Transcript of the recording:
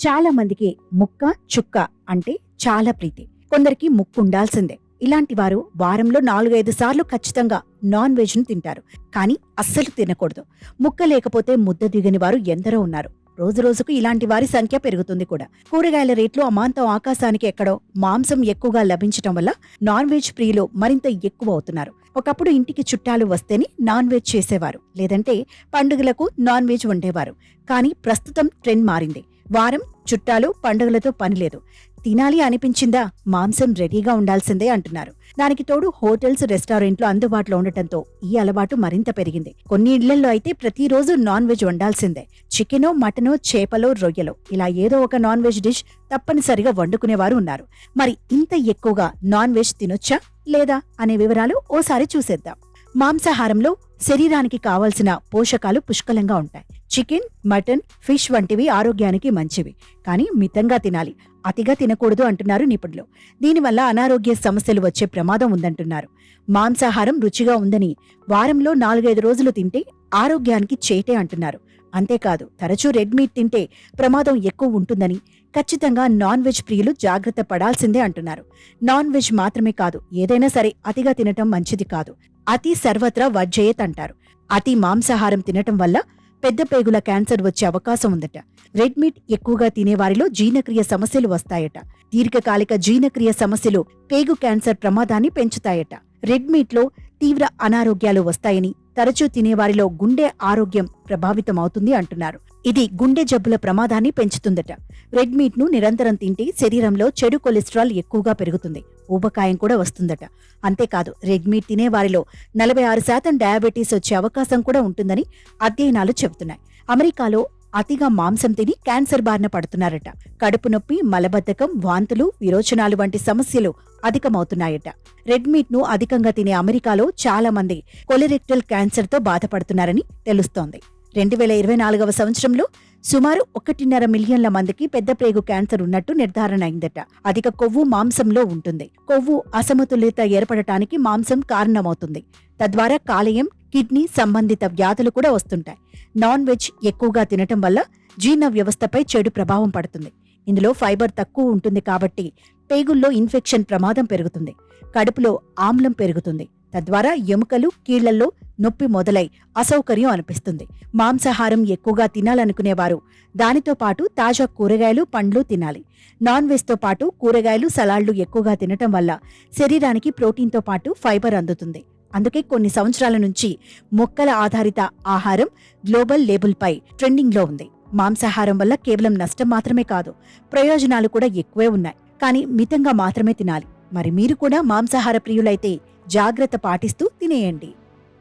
చాలా మందికి ముక్క చుక్క అంటే చాలా ప్రీతి. కొందరికి ముక్కు ఉండాల్సిందే. ఇలాంటి వారు వారంలో నాలుగైదు సార్లు ఖచ్చితంగా నాన్ వెజ్ను తింటారు. కానీ అస్సలు తినకూడదు. ముక్క లేకపోతే ముద్ద దిగని వారు ఎందరో ఉన్నారు. రోజు రోజుకు ఇలాంటి వారి సంఖ్య పెరుగుతుంది కూడా. కూరగాయల రేట్లు అమాంతం ఆకాశానికి ఎక్కడో మాంసం ఎక్కువగా లభించటం వల్ల నాన్ వెజ్ ప్రియులు మరింత ఎక్కువ అవుతున్నారు. ఒకప్పుడు ఇంటికి చుట్టాలు వస్తేనే నాన్ వెజ్ చేసేవారు. లేదంటే పండుగలకు నాన్ వెజ్ వండేవారు. కానీ ప్రస్తుతం ట్రెండ్ మారింది. వారం చుట్టాలు పండుగలతో పనిలేదు తినాలి అనిపించిందా? మాంసం రెడీగా ఉండాల్సిందే అంటున్నారు. దానికి తోడు హోటల్స్ రెస్టారెంట్లు అందుబాటులో ఉండటంతో ఈ అలవాటు మరింత పెరిగింది. కొన్ని ఇళ్ళలో అయితే ప్రతిరోజు నాన్ వెజ్ వండాల్సిందే. చికెనో మటనో చేపలో రొయ్యలో ఇలా ఏదో ఒక నాన్ వెజ్ డిష్ తప్పనిసరిగా వండుకునేవారు ఉన్నారు. మరి ఇంత ఎక్కువగా నాన్ వెజ్ తినొచ్చా? లేదా? అనే వివరాలు ఓసారి చూసేద్దాం. మాంసాహారంలో శరీరానికి కావలసిన పోషకాలు పుష్కలంగా ఉంటాయి. చికెన్ మటన్ ఫిష్ వంటివి ఆరోగ్యానికి మంచివి. కానీ మితంగా తినాలి. అతిగా తినకూడదు అంటున్నారు నిపుణులు. దీనివల్ల అనారోగ్య సమస్యలు వచ్చే ప్రమాదం ఉందంటున్నారు. మాంసాహారం రుచిగా ఉందని వారంలో నాలుగైదు రోజులు తింటే ఆరోగ్యానికి చేటే అంటున్నారు. అంతేకాదు తరచూ రెడ్ మీట్ తింటే ప్రమాదం ఎక్కువ ఉంటుందని ఖచ్చితంగా నాన్ వెజ్ ప్రియులు జాగ్రత్త పడాల్సిందే అంటున్నారు. నాన్ వెజ్ మాత్రమే కాదు ఏదైనా సరే అతిగా తినటం మంచిది కాదు. అతి సర్వత్రా వజ్జయత్ అంటారు. అతి మాంసాహారం తినటం వల్ల పెద్ద పేగుల క్యాన్సర్ వచ్చే అవకాశం ఉందట. రెడ్ మీట్ ఎక్కువగా తినేవారిలో జీర్ణక్రియ సమస్యలు వస్తాయట. దీర్ఘకాలిక జీర్ణక్రియ సమస్యలు పేగు క్యాన్సర్ ప్రమాదాన్ని పెంచుతాయట. రెడ్ మీట్లో తీవ్ర అనారోగ్యాలు వస్తాయని తరచూ తినేవారిలో గుండె ఆరోగ్యం ప్రభావితం అవుతుంది అంటున్నారు. ఇది గుండె జబ్బుల ప్రమాదాన్ని పెంచుతుందట. రెడ్ మీట్ను నిరంతరం తింటే శరీరంలో చెడు కొలెస్ట్రాల్ ఎక్కువగా పెరుగుతుంది. ఊబకాయం కూడా వస్తుందట. అంతేకాదు రెడ్ మీట్ తినేవారిలో నలభై ఆరు శాతం డయాబెటీస్ వచ్చే అవకాశం కూడా ఉంటుందని అధ్యయనాలు చెబుతున్నాయి. అమెరికాలో అతిగా మాంసం తిని క్యాన్సర్ బారిన పడుతున్నారట. కడుపు నొప్పి మలబద్ధకం వాంతులు విరోచనాలు వంటి సమస్యలు అధికమవుతున్నాయట. రెడ్ మీట్ను అధికంగా తినే అమెరికాలో చాలా మంది కొలెరెక్టల్ క్యాన్సర్తో బాధపడుతున్నారని తెలుస్తోంది. రెండు వేల ఇరవై నాలుగవ సంవత్సరంలో సుమారు ఒకటిన్నర మిలియన్ల మందికి పెద్ద ప్రేగు క్యాన్సర్ ఉన్నట్టు నిర్ధారణ అయిందట అధిక కొవ్వు మాంసంలో ఉంటుంది. కొవ్వు అసమతుల్యత ఏర్పడటానికి మాంసం కారణమవుతుంది. తద్వారా కాలేయం కిడ్నీ సంబంధిత వ్యాధులు కూడా వస్తుంటాయి. నాన్ వెజ్ ఎక్కువగా తినటం వల్ల జీర్ణ వ్యవస్థపై చెడు ప్రభావం పడుతుంది. ఇందులో ఫైబర్ తక్కువ ఉంటుంది కాబట్టి పేగుల్లో ఇన్ఫెక్షన్ ప్రమాదం పెరుగుతుంది. కడుపులో ఆమ్లం పెరుగుతుంది. తద్వారా ఎముకలు కీళ్ళలో నొప్పి మొదలై అసౌకర్యం అనిపిస్తుంది. మాంసాహారం ఎక్కువగా తినాలనుకునేవారు. దానితో పాటు తాజా కూరగాయలు పండ్లు తినాలి. నాన్ వెజ్తో పాటు కూరగాయలు సలాడ్లు ఎక్కువగా తినటం వల్ల శరీరానికి ప్రోటీన్తో పాటు ఫైబర్ అందుతుంది. అందుకే కొన్ని సంవత్సరాల నుంచి మొక్కల ఆధారిత ఆహారం గ్లోబల్ లేబుల్పై ట్రెండింగ్లో ఉంది. మాంసాహారం వల్ల కేవలం నష్టం మాత్రమే కాదు ప్రయోజనాలు కూడా ఎక్కువే ఉన్నాయి. కానీ మితంగా మాత్రమే తినాలి. మరి మీరు కూడా మాంసాహార ప్రియులైతే జాగ్రత్త పాటిస్తూ తినేయండి.